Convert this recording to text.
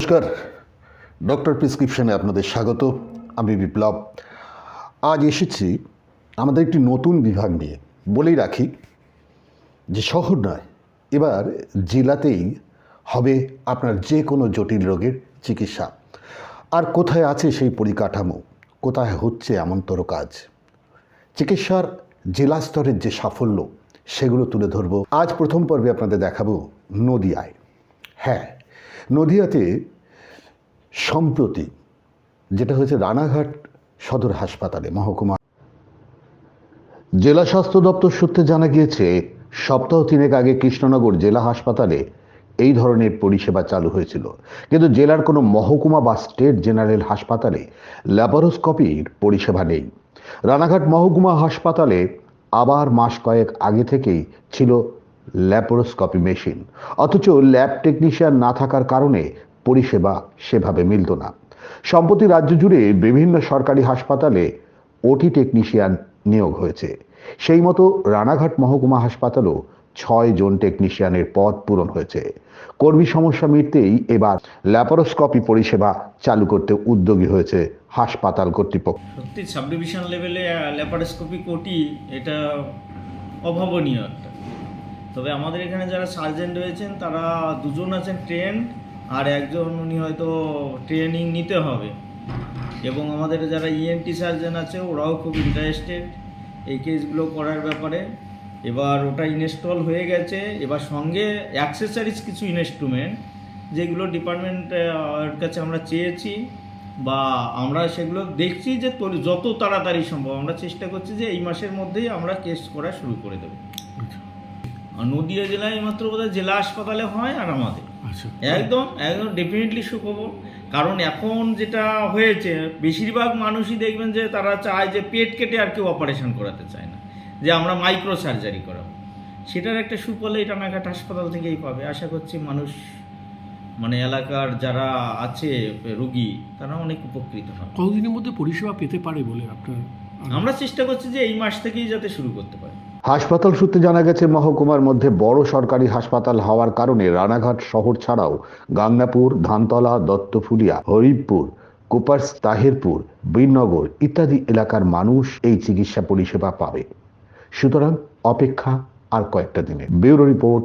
নমস্কার। ডক্টর প্রেসক্রিপশনে আপনাদের স্বাগত। আমি বিপ্লব। আজ এসেছি আমাদের একটি নতুন বিভাগ নিয়ে। বলেই রাখি যে শহর নয়, এবার জেলাতেই হবে আপনার যে কোনো জটিল রোগের চিকিৎসা। আর কোথায় আছে সেই পরিকাঠামো? কোথায় হচ্ছে এমনতর কাজ? চিকিৎসার জেলা স্তরের যে সাফল্য, সেগুলো তুলে ধরবো। আজ প্রথম পর্বে আপনাদের দেখাবো নদিয়ায়। হ্যাঁ নদিয়াতে সম্প্রতি যেটা হয়েছে রানাঘাট সদর হাসপাতালে মহকুমা জেলা স্বাস্থ্য দপ্তর সূত্রে জানা গিয়েছে, সপ্তাহ তিনেক আগে কৃষ্ণনগর জেলা হাসপাতালে এই ধরনের পরিষেবা চালু হয়েছিল। কিন্তু জেলার কোনো মহকুমা বা স্টেট জেনারেল হাসপাতালে ল্যাপারোস্কোপির পরিষেবা নেই। রানাঘাট মহকুমা হাসপাতালে আবার মাস কয়েক আগে থেকেই ছিল ল্যাপারোস্কোপি মেশিন অথচ ল্যাব টেকনিশিয়ান না থাকার কারণে পরিষেবা সেভাবে মিলত না। সম্প্রতি রাজ্য জুড়ে বিভিন্ন সরকারি হাসপাতালে ওটি টেকনিশিয়ান নিয়োগ হয়েছে। সেই মতো রানাঘাট মহকুমা হাসপাতালও ছয় জন টেকনিশিয়ানের পদ পূরণ হয়েছে। কর্মী সমস্যা মিটতেই এবার ল্যাপারোস্কোপি পরিষেবা চালু করতে উদ্যোগী হয়েছে হাসপাতাল কর্তৃপক্ষ। সত্যি সাব ডিভিশন লেভেলে ল্যাপারোস্কোপি কোটি এটা অভাবনীয় একটা। তবে আমাদের এখানে যারা সার্জেন্ট রয়েছেন, তারা দুজন আছেন ট্রেন, আর একজন উনি হয়তো ট্রেনিং নিতে হবে। এবং আমাদের যারা ইএনটি সার্জন আছে, ওরাও খুব ইন্টারেস্টেড এই কেসগুলো করার ব্যাপারে। এবার ওটা ইনস্টল হয়ে গেছে। এবার সঙ্গে অ্যাক্সেসরিজ কিছু ইনস্ট্রুমেন্ট যেগুলো ডিপার্টমেন্টের কাছে আমরা চেয়েছি বা আমরা সেগুলো দেখছি যে যত তাড়াতাড়ি সম্ভব। আমরা চেষ্টা করছি যে এই মাসের মধ্যেই আমরা কেস করা শুরু করে দেবো। আর নদিয়া জেলায় মাত্র বোধহয় জেলা হাসপাতালে হয় আর আমাদের। আচ্ছা। একদম একদম ডেফিনেটলি সুখবর। কারণ এখন যেটা হয়েছে বেশিরভাগ মানুষই দেখবেন যে তারা চায় যে পেট কেটে আর কেউ অপারেশন করাতে চায় না যে আমরা মাইক্রো সার্জারি করাবো। সেটার একটা সুফল এই রানাঘাট হাসপাতাল থেকেই পাবে। আশা করছি মানুষ মানে এলাকার যারা আছে রুগী তারা অনেক উপকৃত হবে। কতদিনের মধ্যে পরিষেবা পেতে পারে বলে আপনার? আমরা চেষ্টা করছি যে এই মাস থেকেই যাতে শুরু করতে পারি। হাসপাতাল সূত্রে জানা গেছে, মহকুমার মধ্যে বড় সরকারি হাসপাতাল হওয়ার কারণে রানাঘাট শহর ছাড়াও গাংনাপুর ধানতলা দত্তফুলিয়া হরিপুর কোপার্স তাহিরপুর বীরনগর ইত্যাদি এলাকার মানুষ এই চিকিৎসা পরিষেবা পাবে। সুতরাং অপেক্ষা আর কয়েকটা দিনে ব্যুরো রিপোর্ট